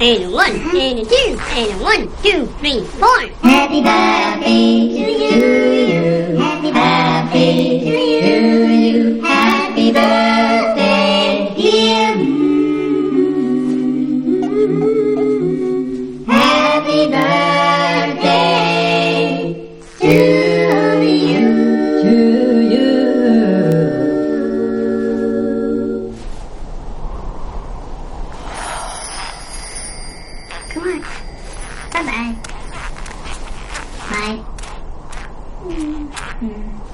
and a one, mm-hmm. and a two, and a one, two, three, four. Happy birthday to you. Happy birthday to you. 对拜拜拜嗯嗯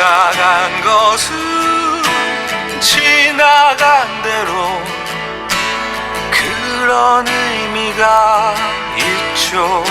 지나간 것은 지나간 대로 그런 의미가 있죠